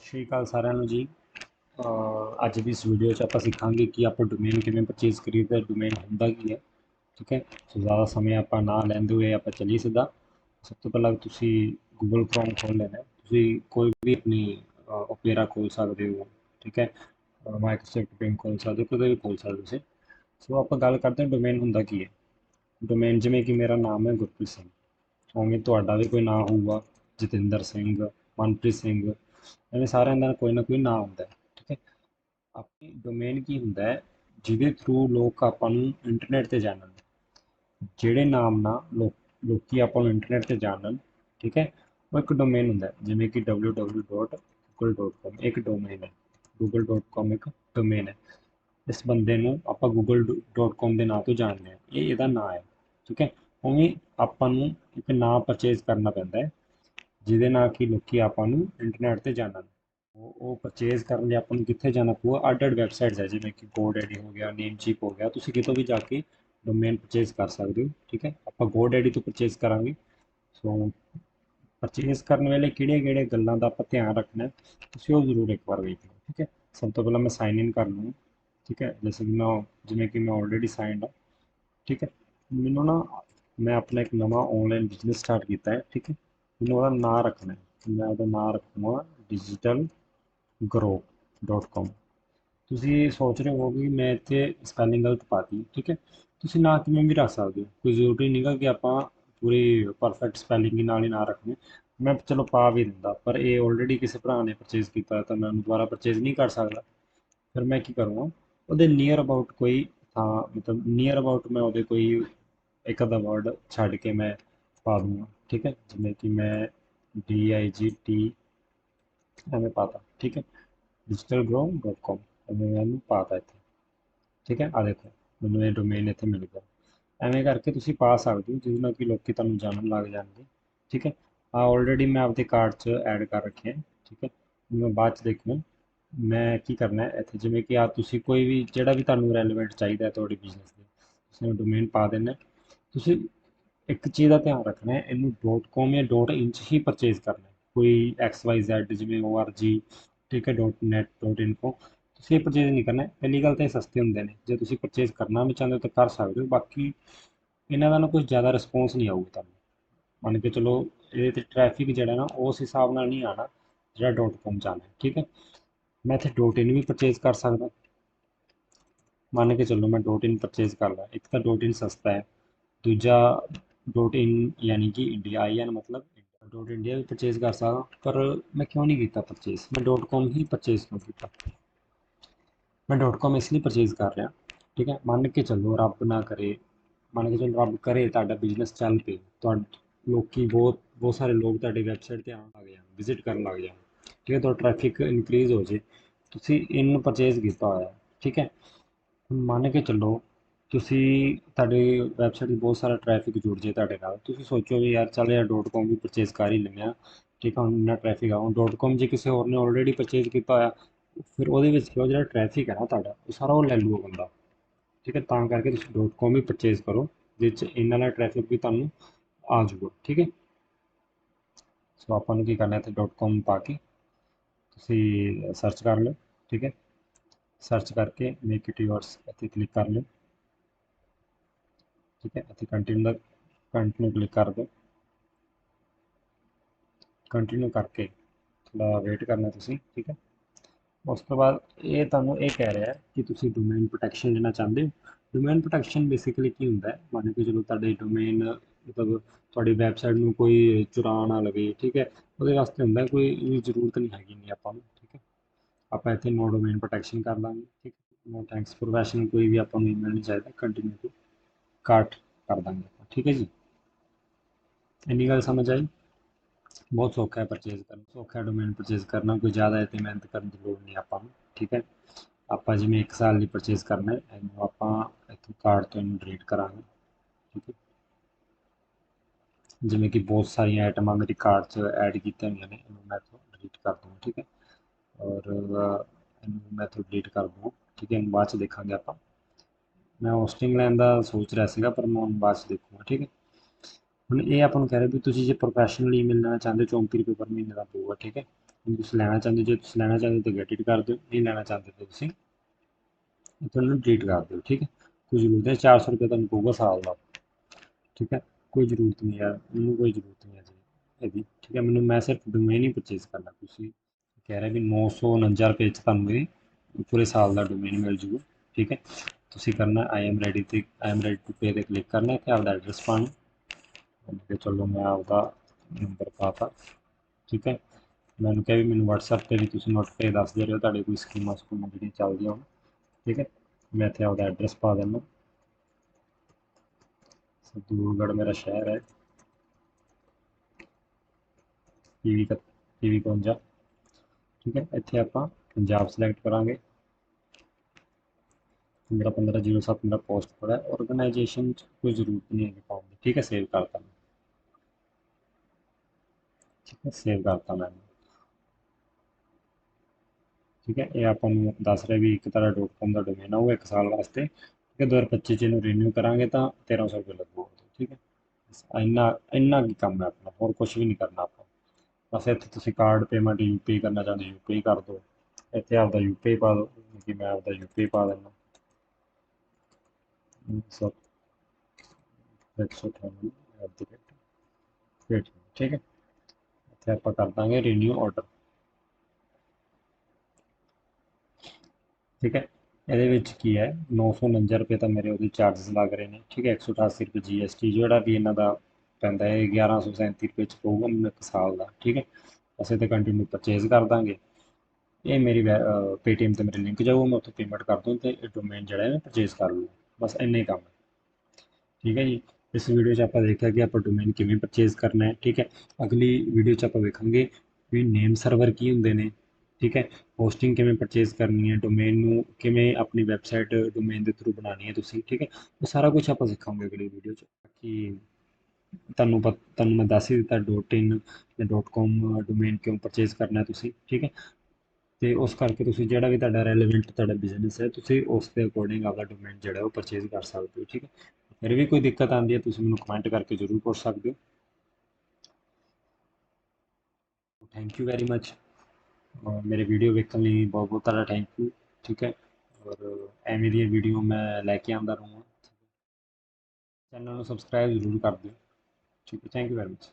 ਸਤਿ ਸ਼੍ਰੀ ਅਕਾਲ ਸਾਰਿਆਂ ਨੂੰ ਜੀ। ਅੱਜ ਦੀ ਇਸ ਵੀਡੀਓ 'ਚ ਆਪਾਂ ਸਿੱਖਾਂਗੇ ਕਿ ਆਪਾਂ ਡੋਮੇਨ ਕਿਵੇਂ ਪਰਚੇਜ਼ ਕਰੀਦਾ ਡੋਮੇਨ ਹੁੰਦਾ ਕੀ ਹੈ। ਠੀਕ ਹੈ? ਸੋ ਜ਼ਿਆਦਾ ਸਮੇਂ ਆਪਾਂ ਨਾ ਲੈਂਦੇ ਹੋਏ ਆਪਾਂ ਚੱਲੀਏ ਸਿੱਧਾ। ਸਭ ਤੋਂ ਪਹਿਲਾਂ ਤੁਸੀਂ ਗੂਗਲ ਕ੍ਰੋਮ ਖੋਲ ਲੈਣਾ ਤੁਸੀਂ ਕੋਈ ਵੀ ਆਪਣੀ ਓਪੇਰਾ ਖੋਲ ਸਕਦੇ ਹੋ। ਠੀਕ ਹੈ? ਮਾਈਕਰੋਸਾਫਟ ਬਿੰਗ ਖੋਲ ਸਕਦੇ ਹੋ ਕਦੇ ਵੀ ਖੋਲ ਸਕਦੇ ਹੋ ਤੁਸੀਂ। ਸੋ ਆਪਾਂ ਗੱਲ ਕਰਦੇ ਹਾਂ ਡੋਮੇਨ ਹੁੰਦਾ ਕੀ ਹੈ। ਡੋਮੇਨ ਜਿਵੇਂ ਕਿ ਮੇਰਾ ਨਾਮ ਹੈ ਗੁਰਪ੍ਰੀਤ ਸਿੰਘ। ਉਵੇਂ ਤੁਹਾਡਾ ਵੀ ਕੋਈ ਨਾਮ ਹੋਊਗਾ। ਜਤਿੰਦਰ ਸਿੰਘ, ਮਨਪ੍ਰੀਤ ਸਿੰਘ ਐਵੇਂ ਸਾਰਿਆਂ ਦਾ ਕੋਈ ਨਾ ਕੋਈ ਨਾਮ ਹੁੰਦਾ ਹੈ, ਠੀਕ ਹੈ? ਆਪਣੀ ਡੋਮੇਨ ਕੀ ਹੁੰਦਾ ਹੈ, ਜਿਹਦੇ ਥਰੂ ਲੋਕ ਆਪਾਂ ਨੂੰ ਇੰਟਰਨੈਟ ਤੇ ਜਾਣਨ, ਜਿਹੜੇ ਨਾਮ ਨਾਲ ਲੋਕ, ਲੋਕੀ ਆਪਾਂ ਨੂੰ ਇੰਟਰਨੈਟ ਤੇ ਜਾਣਨ, ਠੀਕ ਹੈ? ਉਹ ਇੱਕ ਡੋਮੇਨ ਹੁੰਦਾ ਜਿਵੇਂ ਕਿ www.google.com ਇੱਕ ਡੋਮੇਨ ਹੈ google.com ਇੱਕ ਡੋਮੇਨ ਹੈ। ਇਸ ਬੰਦੇ ਨੂੰ ਆਪਾਂ google.com ਦੇ ਨਾਂ ਤੋਂ ਜਾਣਦੇ ਹਾਂ, ਇਹ ਇਹਦਾ ਨਾਂ ਹੈ, ਠੀਕ ਹੈ? ਉਵੇਂ ਆਪਾਂ ਨੂੰ ਇੱਕ ਨਾਂ ਪਰਚੇਜ਼ ਕਰਨਾ ਪੈਂਦਾ ਹੈ ਜਿਹਦੇ ਨਾਲ ਕਿ ਲੋਕੀ ਆਪਾਂ ਨੂੰ ਇੰਟਰਨੈਟ ਤੇ ਜਾਣਨ। ਉਹ ਉਹ ਪਰਚੇਜ਼ ਕਰਨ ਲਈ ਆਪਾਂ ਨੂੰ ਕਿੱਥੇ ਜਾਣਾ ਪਊਗਾ? ਅੱਡ ਅੱਡ ਵੈਬਸਾਈਟਸ ਹੈ, ਜਿਵੇਂ ਕਿ GoDaddy ਹੋ ਗਿਆ ਨੇਮਚੀਪ ਹੋ ਗਿਆ। ਤੁਸੀਂ ਕਿਤੋਂ ਵੀ ਜਾ ਕੇ ਡੋਮੇਨ ਪਰਚੇਜ਼ ਕਰ ਸਕਦੇ ਹੋ, ਠੀਕ ਹੈ? ਆਪਾਂ GoDaddy ਤੋਂ ਪਰਚੇਸ ਕਰਾਂਗੇ। ਸੋ ਪਰਚੇਜ਼ ਕਰਨ ਵੇਲੇ ਕਿਹੜੀਆਂ ਕਿਹੜੇ ਗੱਲਾਂ ਦਾ ਆਪਾਂ ਧਿਆਨ ਰੱਖਣਾ ਤੁਸੀਂ ਉਹ ਜ਼ਰੂਰ ਇੱਕ ਵਾਰ ਵੇਖ ਲਓ, ਠੀਕ ਹੈ? ਸਭ ਤੋਂ ਪਹਿਲਾਂ ਮੈਂ ਸਾਈਨ ਇਨ ਕਰ ਲੂੰ ਠੀਕ ਹੈ? ਜੈਸੇ ਕਿ ਮੈਂ, ਜਿਵੇਂ ਕਿ ਮੈਂ ਆਲਰੇਡੀ ਸਾਈਨਡ ਹਾਂ, ਠੀਕ ਹੈ? ਮੈਨੂੰ ਨਾ, ਮੈਂ ਆਪਣਾ ਇੱਕ ਨਵਾਂ ਆਨਲਾਈਨ ਬਿਜ਼ਨਸ ਸਟਾਰਟ ਕੀਤਾ ਹੈ, ਠੀਕ ਹੈ? ਮੈਨੂੰ ਉਹਦਾ ਨਾਮ ਰੱਖਣਾ ਹੈ। ਮੈਂ ਉਹਦਾ ਨਾਮ ਰੱਖੂੰਗਾ ਡਿਜੀਟਲ grow.com ਤੁਸੀਂ ਸੋਚ ਰਹੇ ਹੋ ਕਿ ਮੈਂ ਇੱਥੇ ਸਪੈਲਿੰਗ ਗਲਤ ਪਾਤੀ ਠੀਕ ਹੈ? ਤੁਸੀਂ ਨਾਂ ਕਿਵੇਂ ਵੀ ਰੱਖ ਸਕਦੇ ਹੋ। ਕੋਈ ਜ਼ਰੂਰੀ ਨਹੀਂਗਾ ਕਿ ਆਪਾਂ ਪੂਰੀ ਪਰਫੈਕਟ ਸਪੈਲਿੰਗ ਨਾਲ ਹੀ ਨਾਂ ਰੱਖਣੀ। ਮੈਂ ਚਲੋ ਪਾ ਵੀ ਦਿੰਦਾ, ਪਰ ਇਹ ਆਲਰੇਡੀ ਕਿਸੇ ਭਰਾ ਨੇ ਪਰਚੇਜ਼ ਕੀਤਾ ਤਾਂ ਮੈਂ ਉਹਨੂੰ ਦੁਬਾਰਾ ਪਰਚੇਜ਼ ਨਹੀਂ ਕਰ ਸਕਦਾ। ਫਿਰ ਮੈਂ ਕੀ ਕਰੂੰਗਾ, ਉਹਦੇ ਨੀਅਰ ਅਬਾਊਟ ਕੋਈ ਥਾਂ, ਮਤਲਬ ਨੀਅਰ ਅਬਾਊਟ ਮੈਂ ਉਹਦੇ ਕੋਈ ਇੱਕ ਅੱਧਾ ਵਰਡ ਛੱਡ ਕੇ ਮੈਂ ਪਾ ਦੂੰਗਾ। ਠੀਕ ਹੈ, ਜਿਵੇਂ ਕਿ ਮੈਂ ਡੀ ਆਈ ਜੀ ਟੀ ਐਵੇਂ ਪਾਤਾ, ਠੀਕ ਹੈ digitalgrow.com ਐਵੇਂ ਮੈਂ ਇਹਨੂੰ ਪਾਤਾ ਇੱਥੇ, ਠੀਕ ਹੈ ਆ ਦੇਖੋ, ਮੈਨੂੰ ਇਹ ਡੋਮੇਨ ਇੱਥੇ ਮਿਲ ਗਿਆ। ਐਵੇਂ ਕਰਕੇ ਤੁਸੀਂ ਪਾ ਸਕਦੇ ਹੋ, ਜਿਹਦੇ ਨਾਲ ਕਿ ਲੋਕੀ ਤੁਹਾਨੂੰ ਜਾਣਨ ਲੱਗ ਜਾਣਗੇ, ਠੀਕ ਹੈ ਆ ਆਲਰੇਡੀ ਮੈਂ ਆਪਦੇ ਕਾਰਡ 'ਚ ਐਡ ਕਰ ਰੱਖਿਆ ਹੈ ਠੀਕ ਹੈ ਮੈਂ ਬਾਅਦ 'ਚ ਦੇਖਣਾ ਮੈਂ ਕੀ ਕਰਨਾ ਹੈ, ਇੱਥੇ ਜਿਵੇਂ ਕਿ ਆ ਤੁਸੀਂ ਕੋਈ ਵੀ ਜਿਹੜਾ ਵੀ ਤੁਹਾਨੂੰ ਰੈਲੇਵੈਂਟ ਚਾਹੀਦਾ ਹੈ ਤੁਹਾਡੇ ਬਿਜ਼ਨਸ ਦੇ, ਤੁਸੀਂ ਡੋਮੇਨ ਪਾ ਦੇਣਾ ਤੁਸੀਂ ਇੱਕ ਚੀਜ਼ ਦਾ ਧਿਆਨ ਰੱਖਣਾ ਹੈ, ਇਹਨੂੰ .com ਜਾਂ .in 'ਚ ਹੀ ਪਰਚੇਜ਼ ਕਰਨਾ ਹੈ। ਕੋਈ XYZ ਜਿਵੇਂ org ਠੀਕ ਹੈ .net .info, ਤੁਸੀਂ ਇਹ ਪਰਚੇਜ਼ ਨਹੀਂ ਕਰਨਾ ਪਹਿਲੀ ਗੱਲ ਤਾਂ ਇਹ ਸਸਤੇ ਹੁੰਦੇ ਨੇ। ਜੇ ਤੁਸੀਂ ਪਰਚੇਜ਼ ਕਰਨਾ ਵੀ ਚਾਹੁੰਦੇ ਹੋ ਤਾਂ ਕਰ ਸਕਦੇ ਹੋ, ਬਾਕੀ ਇਹਨਾਂ ਦਾ ਨਾ ਕੁਝ ਜ਼ਿਆਦਾ ਰਿਸਪੌਂਸ ਨਹੀਂ ਆਊਗਾ ਤੁਹਾਨੂੰ। ਮੰਨ ਕੇ ਚਲੋ, ਇਹਦੇ ਤੇ ਟ੍ਰੈਫਿਕ ਜਿਹੜਾ ਨਾ, ਉਸ ਹਿਸਾਬ ਨਾਲ ਨਹੀਂ ਆਣਾ ਜਿਹੜਾ .com ਜਾਣਾ ਹੈ, ਠੀਕ ਹੈ। ਮੈਂ ਇੱਥੇ .in ਵੀ ਪਰਚੇਜ਼ ਕਰ ਸਕਦਾ ਮੰਨ ਕੇ ਚੱਲੋ, ਮੈਂ .in ਪਰਚੇਜ਼ ਕਰ ਲਿਆ ਇੱਕ ਤਾਂ .in ਸਸਤਾ ਹੈ, ਦੂਜਾ ਡੋਟ ਇਨ ਯਾਨੀ ਕਿ ਇੰਡੀਆ ਆਈ ਐਨ ਮਤਲਬ ਡੋਟ ਇੰਡੀਆ ਵੀ ਪਰਚੇਜ਼ ਕਰ ਸਕਦਾ, ਪਰ ਮੈਂ ਕਿਉਂ ਨਹੀਂ ਕੀਤਾ ਪਰਚੇਸ ਮੈਂ ਡੋਟ .com ਹੀ ਪਰਚੇਸ ਕਿਉਂ ਕੀਤਾ। ਮੈਂ ਡੋਟ .com ਇਸ ਲਈ ਪਰਚੇਜ਼ ਕਰ ਰਿਹਾ, ਠੀਕ ਹੈ? ਮੰਨ ਕੇ ਚੱਲੋ ਰੱਬ ਨਾ ਕਰੇ, ਮੰਨ ਕੇ ਚੱਲੋ ਰੱਬ ਕਰੇ ਤੁਹਾਡਾ ਬਿਜ਼ਨਸ ਚੱਲ ਪਏ, ਤੁਹਾਡੇ, ਲੋਕੀ ਬਹੁਤ ਬਹੁਤ ਸਾਰੇ ਲੋਕ ਤੁਹਾਡੀ ਵੈਬਸਾਈਟ ਤੇ ਆਉਣ ਲੱਗ ਜਾਣ ਵਿਜ਼ਿਟ ਕਰਨ ਲੱਗ ਜਾਣ, ਠੀਕ ਹੈ? ਤੁਹਾਡਾ ਟ੍ਰੈਫਿਕ ਇਨਕਰੀਜ਼ ਹੋ ਜੇ, ਤੁਸੀਂ ਇਨ ਪਰਚੇਜ਼ ਕੀਤਾ ਹੋਇਆ, ਠੀਕ ਹੈ? ਮੰਨ ਕੇ ਚੱਲੋ ਤੁਸੀਂ ਤੁਹਾਡੀ ਵੈਬਸਾਈਟ 'ਤੇ ਬਹੁਤ ਸਾਰਾ ਟਰੈਫਿਕ ਜੁੜ ਜੇ ਤੁਹਾਡੇ ਨਾਲ। ਤੁਸੀਂ ਸੋਚੋ ਵੀ ਯਾਰ ਚੱਲ ਯਾਰ ਡੋਟ .com ਵੀ ਪਰਚੇਸ ਕਰ ਹੀ ਲੈਂਦੇ ਹਾਂ। ਠੀਕ ਆ, ਹੁਣ ਇੰਨਾ ਟਰੈਫਿਕ ਆ, ਹੁਣ ਡੋਟ .com ਜੇ ਕਿਸੇ ਹੋਰ ਨੇ ਆਲਰੇਡੀ ਪਰਚੇਜ਼ ਕੀਤਾ ਹੋਇਆ, ਫਿਰ ਉਹਦੇ ਵਿੱਚ ਉਹ ਜਿਹੜਾ ਟਰੈਫਿਕ ਹੈ ਨਾ ਤੁਹਾਡਾ, ਉਹ ਸਾਰਾ ਉਹ ਲੈ ਲੂਗਾ ਬੰਦਾ। ਠੀਕ ਹੈ ਤਾਂ ਕਰਕੇ ਤੁਸੀਂ ਡੋਟ .com ਹੀ ਪਰਚੇਸ ਕਰੋ ਜਿਸ 'ਚ ਇੰਨਾ ਦਾ ਟਰੈਫਿਕ ਵੀ ਤੁਹਾਨੂੰ ਆ ਜਾਊਗਾ। ਠੀਕ ਹੈ ਸੋ ਆਪਾਂ ਨੂੰ ਕੀ ਕਰਨਾ ਇੱਥੇ .com ਪਾ ਕੇ ਤੁਸੀਂ ਸਰਚ ਕਰ ਲਓ। ਠੀਕ ਹੈ ਸਰਚ ਕਰਕੇ ਮੇਕ ਇਟ ਯੋਰਸ ਇੱਥੇ ਕਲਿੱਕ ਕਰ ਲਓ। ਠੀਕ ਹੈ ਇੱਥੇ ਕੰਟੀਨਿਊ ਦਾ ਕੰਟੀਨਿਊ ਕਲਿੱਕ ਕਰ ਦਿਓ। ਕੰਟੀਨਿਊ ਕਰਕੇ ਥੋੜਾ ਵੇਟ ਕਰਨਾ ਤੁਸੀਂ, ਠੀਕ ਹੈ। ਉਸ ਤੋਂ ਬਾਅਦ ਇਹ ਤੁਹਾਨੂੰ ਇਹ ਕਹਿ ਰਿਹਾ ਕਿ ਤੁਸੀਂ ਡੋਮੇਨ ਪ੍ਰੋਟੈਕਸ਼ਨ ਲੈਣਾ ਚਾਹੁੰਦੇ ਹੋ। ਡੋਮੇਨ ਪ੍ਰੋਟੈਕਸ਼ਨ ਬੇਸਿਕਲੀ ਕੀ ਹੁੰਦਾ ਹੈ? ਮੰਨ ਕੇ ਚਲੋ ਤੁਹਾਡੇ ਡੋਮੇਨ ਮਤਲਬ ਤੁਹਾਡੀ ਵੈਬਸਾਈਟ ਨੂੰ ਕੋਈ ਚੁਰਾ ਨਾ ਲਵੇ, ਠੀਕ ਹੈ। ਉਹਦੇ ਵਾਸਤੇ ਹੁੰਦਾ ਕੋਈ ਇਹ ਜ਼ਰੂਰਤ ਨਹੀਂ ਹੈਗੀ ਨਹੀਂ ਆਪਾਂ ਨੂੰ, ਠੀਕ ਹੈ। ਆਪਾਂ ਇੱਥੇ ਨੋ ਡੋਮੇਨ ਪ੍ਰੋਟੈਕਸ਼ਨ ਕਰ ਲਾਂਗੇ ਠੀਕ ਹੈ। ਨੋ ਥੈਂਕਸ ਫॉर ਵੈਸ਼ਿੰਗ ਕੋਈ ਵੀ ਆਪਾਂ ਨੂੰ ਈਮੇਲ ਨਹੀਂ ਚਾਹੀਦਾ ਕੰਟੀਨਿਊ ਟੂ ਕਾਰਟ ਕਰ ਦਾਂਗੇ ਆਪਾਂ ਠੀਕ ਹੈ ਜੀ ਇੰਨੀ ਗੱਲ ਸਮਝ ਆਈ ਬਹੁਤ ਸੌਖਾ ਹੈ ਪਰਚੇਜ਼ ਕਰਨਾ ਸੌਖਾ ਹੈ ਡੋਮੇਨ ਪਰਚੇਜ਼ ਕਰਨਾ ਕੋਈ ਜ਼ਿਆਦਾ ਇੱਥੇ ਮਿਹਨਤ ਕਰਨ ਦੀ ਲੋੜ ਨਹੀਂ ਆਪਾਂ ਨੂੰ ਠੀਕ ਹੈ ਆਪਾਂ ਜਿਵੇਂ 1 ਸਾਲ ਲਈ ਪਰਚੇਜ਼ ਕਰਨਾ ਹੈ ਇਹਨੂੰ ਆਪਾਂ ਇੱਥੋਂ ਕਾਰਡ ਤੋਂ ਇਹਨੂੰ ਡਿਲੀਟ ਕਰਾਂਗੇ ਠੀਕ ਹੈ ਜਿਵੇਂ ਕਿ ਬਹੁਤ ਸਾਰੀਆਂ ਆਈਟਮਾਂ ਮੇਰੀ ਕਾਰਟ 'ਚ ਐਡ ਕੀਤੀਆਂ ਹੋਈਆਂ ਨੇ ਇਹਨੂੰ ਮੈਂ ਇੱਥੋਂ ਡਿਲੀਟ ਕਰ ਦੂੰਗਾ ਠੀਕ ਹੈ ਔਰ ਇਹਨੂੰ ਮੈਂ ਇੱਥੋਂ ਡਿਲੀਟ ਕਰ ਦੂੰਗਾ ਠੀਕ ਹੈ ਇਹਨੂੰ ਬਾਅਦ 'ਚ ਦੇਖਾਂਗੇ ਆਪਾਂ ਮੈਂ ਹੋਸਟਿੰਗ ਲੈਣ ਦਾ ਸੋਚ ਰਿਹਾ ਸੀਗਾ, ਪਰ ਮੈਂ ਹੁਣ ਬਾਅਦ 'ਚ ਦੇਖੂੰਗਾ, ਠੀਕ ਹੈ। ਹੁਣ ਇਹ ਆਪਾਂ ਨੂੰ ਕਹਿ ਰਿਹਾ ਵੀ ਤੁਸੀਂ ਜੇ ਪ੍ਰੋਫੈਸ਼ਨਲ ਈਮੇਲ ਲੈਣਾ ਚਾਹੁੰਦੇ ਹੋ 34 ਰੁਪਏ ਪਰ ਮਹੀਨੇ ਦਾ ਪਊਗਾ, ਠੀਕ ਹੈ। ਤੁਸੀਂ ਲੈਣਾ ਚਾਹੁੰਦੇ, ਜੇ ਤੁਸੀਂ ਲੈਣਾ ਚਾਹੁੰਦੇ ਤਾਂ ਗੈਟ ਇਟ ਕਰ ਦਿਓ, ਨਹੀਂ ਲੈਣਾ ਚਾਹੁੰਦੇ ਤਾਂ ਤੁਸੀਂ ਤੁਹਾਨੂੰ ਨੂੰ ਡਿਲੀਟ ਕਰ ਦਿਓ, ਠੀਕ ਹੈ। ਕੋਈ ਜ਼ਰੂਰਤ ਨਹੀਂ 400 ਰੁਪਏ ਤੁਹਾਨੂੰ ਪਊਗਾ ਸਾਲ ਦਾ, ਠੀਕ ਹੈ। ਕੋਈ ਜ਼ਰੂਰਤ ਨਹੀਂ ਯਾਰ, ਮੈਨੂੰ ਕੋਈ ਜ਼ਰੂਰਤ ਨਹੀਂ ਹੈ ਜੀ ਇਹਦੀ ਠੀਕ ਹੈ। ਮੈਨੂੰ, ਮੈਂ ਸਿਰਫ ਡੋਮੇਨ ਹੀ ਪਰਚੇਸ ਕਰਨਾ, ਤੁਸੀਂ ਕਹਿ ਰਹੇ ਵੀ 949 ਰੁਪਏ ਚ ਤੁਹਾਨੂੰ ਇਹ ਪੂਰੇ ਸਾਲ ਦਾ ਡੋਮੇਨ ਮਿਲ ਜੂਗਾ, ਠੀਕ ਹੈ। ਤੁਸੀਂ ਕਰਨਾ ਆਈ ਐਮ ਰੈਡੀ ਤੇ I am ready to pay ਤੇ ਕਲਿੱਕ ਕਰਨਾ ਤੇ ਆਪਦਾ ਐਡਰੈਸ ਪਾਣਾ ਤੇ ਚਲੋ ਮੈਂ ਆਪਦਾ ਨੰਬਰ ਪਾਤਾ, ਠੀਕ ਹੈ? ਮੈਨੂੰ ਕਿਹਾ ਵੀ ਮੈਨੂੰ WhatsApp ਤੇ ਵੀ ਤੁਸੀਂ ਨੋਟੀਫਾਈ ਦੱਸ ਦੇ ਰਹੇ ਹੋ, ਤੁਹਾਡੇ ਕੋਈ ਸਕੀਮਾਂ ਸਕੂਮਾਂ ਜਿਹੜੀਆਂ ਚੱਲਦੀਆਂ ਹੋਣ, ਠੀਕ ਹੈ? ਮੈਂ ਇੱਥੇ ਆਪਦਾ ਐਡਰੈਸ ਪਾ ਦਿੰਦਾ। ਸਤੂਗੜ ਮੇਰਾ ਸ਼ਹਿਰ ਹੈ। ਪੀਵੀ ਪੀਵੀ 51 ਠੀਕ ਹੈ? ਇੱਥੇ ਆਪਾਂ ਪੰਜਾਬ ਸਿਲੈਕਟ ਕਰਾਂਗੇ। ਮੇਰਾ 1507 ਮੇਰਾ ਪੋਸਟ ਕੋਡ ਹੈ ਆਰਗੇਨਾਈਜੇਸ਼ਨ ਚ ਕੋਈ ਜ਼ਰੂਰਤ ਨਹੀਂ ਹੈ ਪਾਉਣ ਦੀ। ਠੀਕ ਹੈ ਸੇਵ ਕਰਤਾ ਮੈਂ। ਠੀਕ ਹੈ ਸੇਵ ਕਰਤਾ ਮੈਂ। ਠੀਕ ਹੈ, ਇਹ ਆਪਾਂ ਨੂੰ ਦੱਸ ਰਿਹਾ ਵੀ ਇੱਕ ਤਰ੍ਹਾਂ ਡੋਟ ਕਾਮ ਦਾ ਡੋਮੇਨ ਆ, ਉਹ ਇੱਕ ਸਾਲ ਵਾਸਤੇ। ਠੀਕ ਹੈ 2025 ਚ ਇਹਨੂੰ ਰੀਨਿਊ ਕਰਾਂਗੇ ਤਾਂ 1300 ਰੁਪਏ ਲੱਗੂਗਾ। ਠੀਕ ਹੈ ਇੰਨਾ ਇੰਨਾ ਕੀ ਕੰਮ ਹੈ ਆਪਣਾ, ਹੋਰ ਕੁਝ ਵੀ ਨਹੀਂ ਕਰਨਾ ਆਪਾਂ। ਬਸ ਇੱਥੇ ਤੁਸੀਂ ਕਾਰਡ ਪੇਮੈਂਟ ਯੂਪੀ ਕਰਨਾ ਚਾਹੁੰਦੇ ਯੂਪੀ ਕਰ ਦਿਓ। ਇੱਥੇ ਆਪਦਾ ਯੂਪੀ ਪਾ ਦਿਓ, ਕਿ ਮੈਂ ਆਪਦਾ ਯੂਪੀ ਪਾ ਦਿੰਦਾ। ਸਭ 198 ਐਟ ਦੀ ਰੇਟ ਠੀਕ ਹੈ ਇੱਥੇ ਆਪਾਂ ਕਰ ਦਾਂਗੇ ਰੀਨਿਊ ਆਰਡਰ ਠੀਕ ਹੈ? ਇਹਦੇ ਵਿੱਚ ਕੀ ਹੈ? 949 ਰੁਪਏ ਤਾਂ ਮੇਰੇ ਉਹਦੇ ਚਾਰजेस ਲੱਗ ਰਹੇ ਨੇ। ਠੀਕ ਹੈ? 188 ਰੁਪਏ ਜੀਐਸਟੀ ਜਿਹੜਾ ਵੀ ਇਹਨਾਂ ਦਾ ਪੈਂਦਾ ਹੈ 1137 ਰੁਪਏ ਚ ਪਊਗਾ ਮੈਨੂੰ ਇੱਕ ਸਾਲ ਦਾ ਠੀਕ ਹੈ ਅਸੀਂ ਤੇ ਕੰਟੀਨਿਊ ਪਰਚੇਜ਼ ਕਰ ਦਾਂਗੇ ਇਹ ਮੇਰੀ ਪੇਟੀਐਮ ਤੇ ਮੇਰੇ ਲਿੰਕ ਜਾਊਗਾ, ਮੈਂ ਉੱਥੇ ਪੇਮੈਂਟ ਕਰ ਦੂੰ ਤੇ ਇਹ ਡੋਮੇਨ ਜਿਹੜਾ ਹੈ ਮੈਂ ਪਰਚੇਜ਼ ਕਰ ਲੂੰ ਬਸ ਇੰਨਾ ਹੀ ਕੰਮ ਠੀਕ ਹੈ ਜੀ? ਇਸ ਵੀਡੀਓ 'ਚ ਆਪਾਂ ਦੇਖਿਆ ਕਿ ਆਪਾਂ ਡੋਮੇਨ ਕਿਵੇਂ ਪਰਚੇਜ਼ ਕਰਨਾ ਹੈ, ਠੀਕ ਹੈ? ਅਗਲੀ ਵੀਡੀਓ 'ਚ ਆਪਾਂ ਵੇਖਾਂਗੇ ਵੀ ਨੇਮ ਸਰਵਰ ਕੀ ਹੁੰਦੇ ਨੇ, ਠੀਕ ਹੈ? ਹੋਸਟਿੰਗ ਕਿਵੇਂ ਪਰਚੇਜ਼ ਕਰਨੀ ਹੈ ਡੋਮੇਨ ਨੂੰ ਕਿਵੇਂ ਆਪਣੀ ਵੈਬਸਾਈਟ ਡੋਮੇਨ ਦੇ ਥਰੂ ਬਣਾਉਣੀ ਹੈ ਤੁਸੀਂ, ਠੀਕ ਹੈ? ਉਹ ਸਾਰਾ ਕੁਝ ਆਪਾਂ ਸਿੱਖਾਂਗੇ ਅਗਲੀ ਵੀਡੀਓ 'ਚ। ਬਾਕੀ ਤੁਹਾਨੂੰ ਪਤ, ਤੁਹਾਨੂੰ ਮੈਂ ਦੱਸ ਹੀ ਦਿੱਤਾ ਡੋਟ ਇਨ ਜਾਂ ਡੋਟ ਕਾਮ ਡੋਮੇਨ ਕਿਉਂ ਪਰਚੇਜ਼ ਕਰਨਾ ਤੁਸੀਂ, ਠੀਕ ਹੈ? ਤੇ ਉਸ ਕਰਕੇ ਤੁਸੀਂ ਜਿਹੜਾ ਵੀ ਤੁਹਾਡਾ ਰੈਲੇਵੈਂਟ ਤੁਹਾਡਾ ਬਿਜ਼ਨਸ ਹੈ, ਤੁਸੀਂ ਉਸ ਦੇ ਅਕੋਰਡਿੰਗ ਆਪਦਾ ਡੋਮੇਨ ਜਿਹੜਾ ਉਹ ਪਰਚੇਜ਼ ਕਰ ਸਕਦੇ ਹੋ, ਠੀਕ ਹੈ? ਫਿਰ ਵੀ ਕੋਈ ਦਿੱਕਤ ਆਉਂਦੀ ਹੈ, ਤੁਸੀਂ ਮੈਨੂੰ ਕਮੈਂਟ ਕਰਕੇ ਜ਼ਰੂਰ ਪੁੱਛ ਸਕਦੇ ਹੋ। ਥੈਂਕ ਯੂ ਵੈਰੀ ਮਚ ਮੇਰੇ ਵੀਡੀਓ ਵੇਖਣ ਲਈ ਬਹੁਤ ਬਹੁਤ ਤੁਹਾਡਾ ਥੈਂਕ ਯੂ ਠੀਕ ਹੈ? ਔਰ ਐਵੇਂ ਦੀਆਂ ਵੀਡੀਓ ਮੈਂ ਲੈ ਕੇ ਆਉਂਦਾ ਰਹੂੰਗਾ। ਚੈਨਲ ਨੂੰ ਸਬਸਕ੍ਰਾਈਬ ਜ਼ਰੂਰ ਕਰ ਦਿਓ। ਠੀਕ ਹੈ ਥੈਂਕ ਯੂ ਵੈਰੀ ਮੱਚ